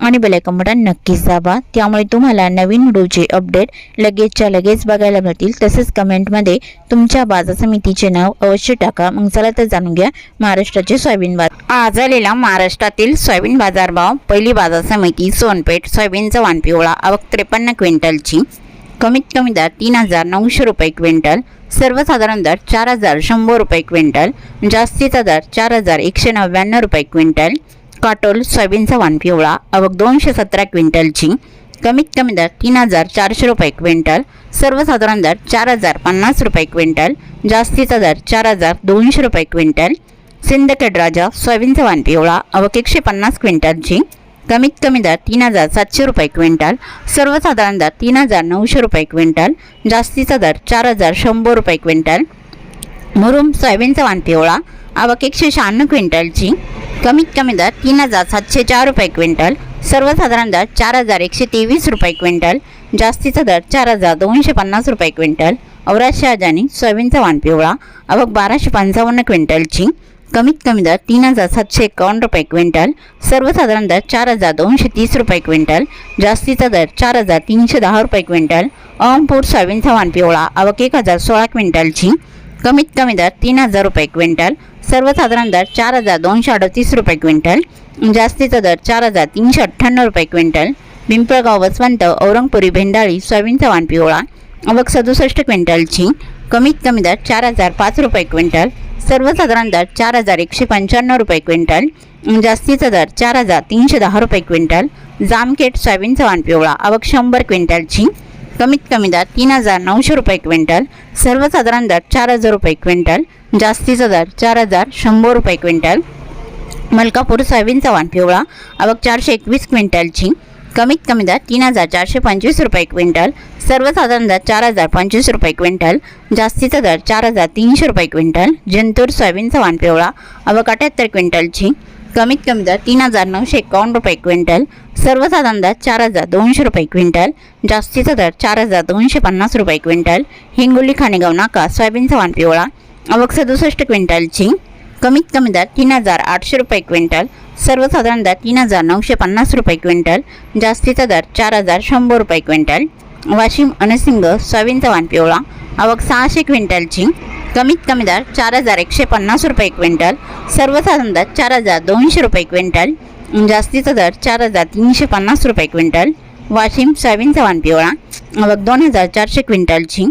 आणि bell icon button नक्कीच दाबा. त्यामुळे तुम्हाला नवीन व्हिडिओचे अपडेट लगेचच्या लगेच बघायला मिळतील. तसेच कमेंटमध्ये तुमच्या बाजार समितीचे नाव अवश्य टाका. मग चला तर जाणून घ्या महाराष्ट्राचे सोयाबीन बाजार. आज आलेला महाराष्ट्रातील सोयाबीन बाजारभाव पहिली बाजार समिती सोनपेठ सोयाबीनचा वाण पिवळा आवक त्रेपन्न क्विंटलची. कमीत कमी दर तीन हजार नऊशे रुपये क्विंटल. सर्वसाधारण दर चार हजार शंभर रुपये क्विंटल. जास्तीचा दर चार हजार एकशे नव्याण्णव रुपये क्विंटल. काटोल सोयाबीनचा वाण पिवळा अवघ दोनशे सतरा क्विंटलची कमीत कमी दर तीन हजार चारशे रुपये क्विंटल सर्वसाधारण दर चार हजार पन्नास रुपये क्विंटल जास्तीचा दर चार हजार दोनशे रुपये क्विंटल सिंदखेड राजा सोयाबीनचा वाण पिवळा अवघ एकशे पन्नास क्विंटलची कमीत कमी दर तीन हजार सातशे रुपये क्विंटल सर्वसाधारण दर तीन हजार नऊशे रुपये क्विंटल जास्तीचा दर चार हजार शंभर रुपये क्विंटल मुरुम सोयाबीनचा वाण पिवळा आवक एकशे शहाण्णव क्विंटलची कमीत कमी दर तीन हजार सातशे चार रुपये क्विंटल सर्वसाधारण दर चार हजार एकशे तेवीस रुपये क्विंटल जास्तीचा दर चार हजार दोनशे पन्नास रुपये क्विंटल औराद शहाजानी सोयाबीनचा वाण पिवळा आवक बाराशे पंचावन्न क्विंटलची कमीत कमी दर तीन हजार सातशे एकावन्न रुपये क्विंटल सर्वसाधारण दर चार हजार दोनशे तीस रुपये क्विंटल जास्तीचा दर चार हजार तीनशे दहा रुपये क्विंटल अहमपूर सोयाबीनचा वाण पिवळा आवक एक हजार सोळा क्विंटलची कमीत कमी दर तीन हजार रुपये क्विंटल सर्वसाधारण दर चार हजार दोनशे अडतीस रुपये क्विंटल जास्तीचा दर चार हजार तीनशे अठ्ठ्याण्णव रुपये क्विंटल पिंपळगाव वसवंत औरंगपुरी भेंडाळी सोयाबीन चव्हाण पिवळा आवक सदुसष्ट क्विंटलची कमीत कमी दर चार हजार पाच रुपये क्विंटल सर्वसाधारण दर चार हजार एकशे पंच्याण्णव रुपये क्विंटल जास्तीचा दर चार हजार तीनशे दहा रुपये क्विंटल जामखेड सोयाबीन चव्हाण पिवळा आवक शंभर क्विंटलची कमीत कमी दर तीन हजार नऊशे रुपये क्विंटल सर्वसाधारण दर चार हजार रुपये क्विंटल जास्तीचा दर चार हजार शंभर रुपये क्विंटल. मलकापूर सोयाबीनचा वाण पिवळा आवक चारशे एकवीस क्विंटलची. कमीत कमी दर तीन हजार चारशे पंचवीस रुपये क्विंटल सर्वसाधारण दर चार हजार पंचवीस रुपये क्विंटल जास्तीचा दर चार हजार तीनशे रुपये क्विंटल. जंतूर सोयाबीनचा वाण पिवळा आवक अठ्याहत्तर क्विंटलची. कमीत कमी दर तीन हजार नऊशे एकावन्न रुपये क्विंटल सर्वसाधारण दर चार हजार दोनशे रुपये क्विंटल जास्तीचा दर चार हजार दोनशे पन्नास रुपये क्विंटल हिंगोली खाणेगाव नाका सोयाबीनचा वाण पिवळा आवक सदुसष्ट क्विंटलची कमीत कमी दर तीन हजार आठशे रुपये क्विंटल सर्वसाधारण दर तीन हजार नऊशे पन्नास रुपये क्विंटल जास्तीचा दर चार हजार शंभर रुपये क्विंटल वाशिम अनसिंग सोयाबीनचा वाण पिवळा आवक सहाशे क्विंटलची कमीत कमी दर चार हजार एकशे पन्नास रुपये क्विंटल सर्वसाधारण दर चार हजार दोनशे रुपये क्विंटल जास्तीचा दर चार हजार तीनशे पन्नास रुपये क्विंटल वाशिम सोयाबीनचा वाण पिवळा आवक दोन हजार चारशे क्विंटलची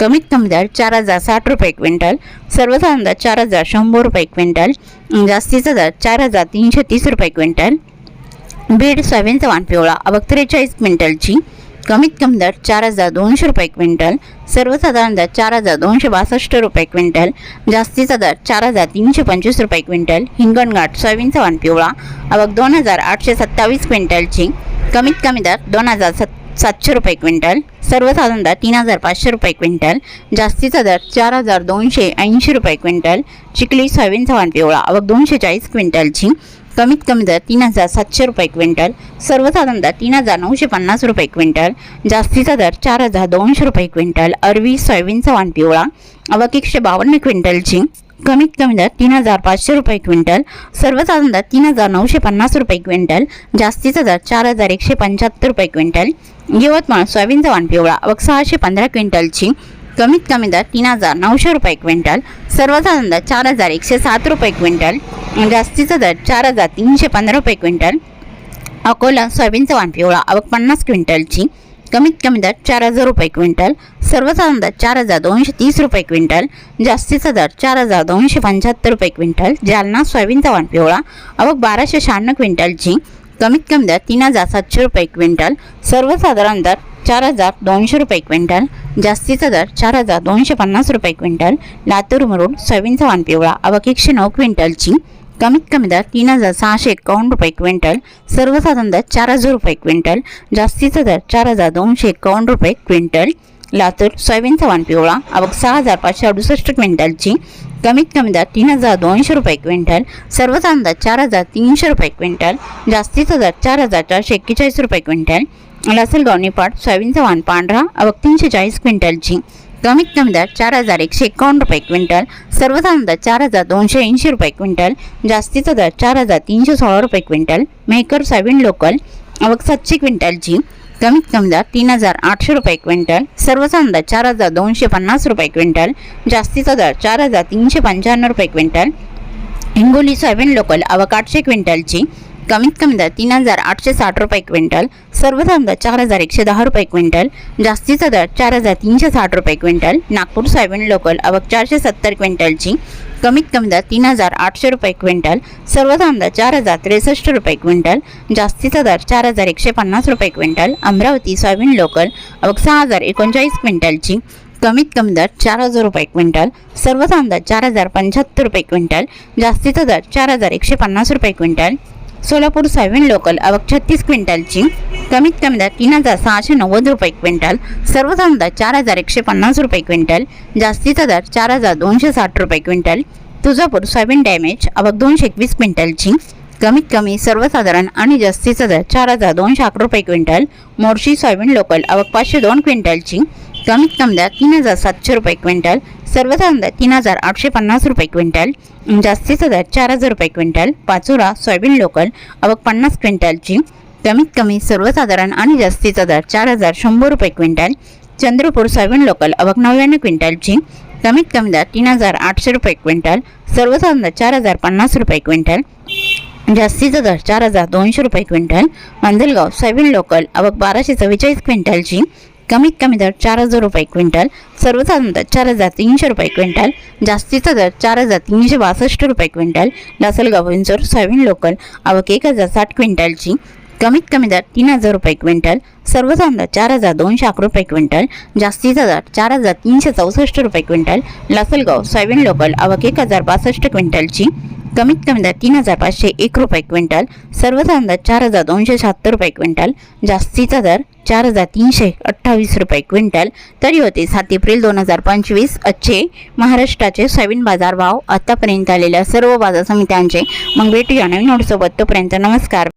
कमीत कमी दर चार हजार साठ रुपये क्विंटल सर्वसाधारण दर चार हजार शंभर रुपये क्विंटल जास्तीचा दर चार हजार तीनशे तीस रुपये क्विंटल बीड सोयाबीनचा वाण पिवळा आवक त्रेचाळीस क्विंटलची कमीत कमी दर चार हजार दोनशे रुपये क्विंटल सर्वसाधारण दर चार हजार दोनशे बासष्ट रुपये क्विंटल जास्तीचा दर चार हजार तीनशे पंचवीस रुपये क्विंटल हिंगणघाट सोयाबीनचा वाण पिवळा अवघ दोन हजार आठशे सत्तावीस क्विंटलची कमीत कमी दर दोन हजार सत् सातशे रुपये क्विंटल सर्वसाधारण दर तीन हजार पाचशे रुपये क्विंटल जास्तीचा दर चार हजार दोनशे ऐंशी रुपये क्विंटल चिखली सोयाबीनचा वाण पिवळा अवघ दोनशे चाळीस क्विंटलची कमीत कमी दर तीन हजार सातशे रुपये क्विंटल सर्वसाधारण दर तीन हजार नऊशे पन्नास रुपये क्विंटल जास्तीचा दर चार हजार दोनशे रुपये क्विंटल अरवी सोयाबीनचा वाण पिवळा अवक एकशे बावन्न क्विंटलची कमीत कमी दर तीन हजार पाचशे रुपये क्विंटल सर्वसाधारण दर तीन हजार नऊशे पन्नास रुपये क्विंटल जास्तीचा दर चार हजार एकशे पंच्याहत्तर रुपये क्विंटल यवतमाळ सोयाबीनचा वाण पिवळा अवक सहाशे पंधरा क्विंटलची कमीत कमी दर तीन हजार नऊशे रुपये क्विंटल सर्वसाधारण दर चार हजार एकशे सात रुपये क्विंटल म्हणजे जास्तीचा दर चार हजार तीनशे पंधरा रुपये क्विंटल. अकोला सोयाबीनचा वाण पिवळा आवक पन्नास क्विंटलची. कमीत कमी दर चार हजार रुपये क्विंटल. सर्वसाधारण दर चार हजार दोनशे तीस रुपये क्विंटल. जास्तीचा दर चार हजार दोनशे पंच्याहत्तर रुपये क्विंटल. जालना सोयाबीनचा वाण पिवळा आवक बाराशे शहाण्णव क्विंटलची. कमीत कमी दर तीन हजार सातशे रुपये क्विंटल. सर्वसाधारण दर चार हजार दोनशे रुपये क्विंटल. जास्तीचा दर चार हजार दोनशे पन्नास रुपये क्विंटल लातूर मुरुड सोयाबीनचा वाण पिवळा आवक एकशे नऊ क्विंटलची. कमीत कमी दर तीन हजार सहाशे एकावन्न रुपये क्विंटल सर्वसाधारण दर चार हजार रुपये क्विंटल जास्तीचा दर चार हजार दोनशे एकावन्न रुपये क्विंटल. लातूर सोयाबीनचा वाण पिवळा आवक सहा हजार पाचशे अडुसष्ट क्विंटलची. कमीत कमी दर तीन हजार दोनशे रुपये क्विंटल सर्वसाधारण दर चार हजार तीनशे रुपये क्विंटल जास्तीचा दर चार हजार चारशे एक्केचाळीस रुपये क्विंटल. लासलगाव निपाट सोयाबीनचा वाण पांढरा अवक तीनशे चाळीस क्विंटलची कमीत कमी दर चार हजार एकशे एकावन्न रुपये क्विंटल सर्वसाधारण दर चार हजार दोनशे ऐंशी रुपये क्विंटल जास्तीचा दर चार हजार तीनशे सोळा रुपये क्विंटल मेकर सोयाबीन लोकल अवक सातशे क्विंटलची कमीत कमी दर तीन हजार आठशे रुपये क्विंटल सर्वसाधारण दर चार हजार दोनशे पन्नास रुपये क्विंटल जास्तीचा दर चार हजार तीनशे पंच्याण्णव रुपये क्विंटल. हिंगोली सोयाबीन लोकल अवक आठशे क्विंटलची कमीत कमी दर तीन हजार आठशे साठ रुपये क्विंटल सर्वसाधारण दर चार हजार एकशे दहा रुपये क्विंटल जास्तीचा दर चार हजार तीनशे साठ रुपये क्विंटल नागपूर सोयाबीन लोकल आवक चारशे सत्तर क्विंटलची कमीत कमी दर तीन हजार आठशे रुपये क्विंटल सर्वसाधारण दर चार हजार त्रेसष्ट रुपये क्विंटल जास्तीचा दर चार हजार एकशे पन्नास रुपये क्विंटल अमरावती सोयाबीन लोकल आवक सहा हजार एकोणचाळीस क्विंटलची कमीत कमी दर चार हजार रुपये क्विंटल सर्वसाधारण दर चार हजार पंच्याहत्तर रुपये क्विंटल जास्तीचा दर चार हजार एकशे पन्नास रुपये क्विंटल सोलापूर सोयाबीन लोकल आवक छत्तीस क्विंटलची. कमीत कमी दर तीन हजार सहाशे नव्वद रुपये क्विंटल. सर्वसाधारण दर चार हजार एकशे पन्नास रुपये क्विंटल. जास्तीचा दर चार हजार दोनशे साठ रुपये क्विंटल. तुळजापूर सोयाबीन डॅमेज आवक दोनशे एकवीस क्विंटलची. कमीत कमी सर्वसाधारण आणि जास्तीचा दर चार हजार दोनशे अकरा रुपये क्विंटल. मोर्शी सोयाबीन लोकल आवक पाचशे दोन क्विंटलची. कमीत कमी दर तीन हजार सातशे रुपये क्विंटल. सर्वसाधारण अंदाज तीन हजार आठशे पन्नास रुपये क्विंटल जास्तीचा दर चार हजार रुपये क्विंटल पाचोरा सोयाबीन लोकल अवक पन्नास क्विंटलची कमीत कमी सर्वसाधारण आणि जास्तीचा दर चार हजार शंभर रुपये क्विंटल चंद्रपूर सोयाबीन लोकल अवक नव्याण्णव क्विंटलची कमीत कमी दर तीन हजार आठशे रुपये क्विंटल सर्वसाधारण दर चार हजार पन्नास रुपये क्विंटल जास्तीचा दर चार हजार दोनशे रुपये क्विंटल मांजलगाव सोयाबीन लोकल अवक बाराशे चव्वेचाळीस क्विंटलची कमीत कमी दर चार हजार रुपये क्विंटल सर्वसाधारण दर चार हजार तीनशे रुपये क्विंटल जास्तीचा दर चार हजार तीनशे बासष्ट रुपये क्विंटल लासलगाव सोयाबीन लोकल आवक एक हजार साठ क्विंटलची कमीत कमी दर तीन हजार रुपये क्विंटल सर्वसाधारण चार हजार दोनशे अकरा रुपये क्विंटल जास्तीचा दर चार हजार तीनशे चौसष्ट रुपये क्विंटल लासलगाव सोयाबीन लोकल आवक एक हजार बासष्ट क्विंटलची कमीत कमी दर तीन हजार पाचशे एक रुपये क्विंटल सर्वसाधारण चार हजार दोनशे शहात्तर रुपये क्विंटल जास्तीचा दर चार हजार तीनशे अठ्ठावीस रुपये क्विंटल. तरी होते सात एप्रिल दोन हजार पंचवीस आजचे महाराष्ट्राचे सोयाबीन बाजार भाव आतापर्यंत आलेल्या सर्व बाजार समित्यांचे मग भेटूया नवीन नोटसोबत तोपर्यंत नमस्कार.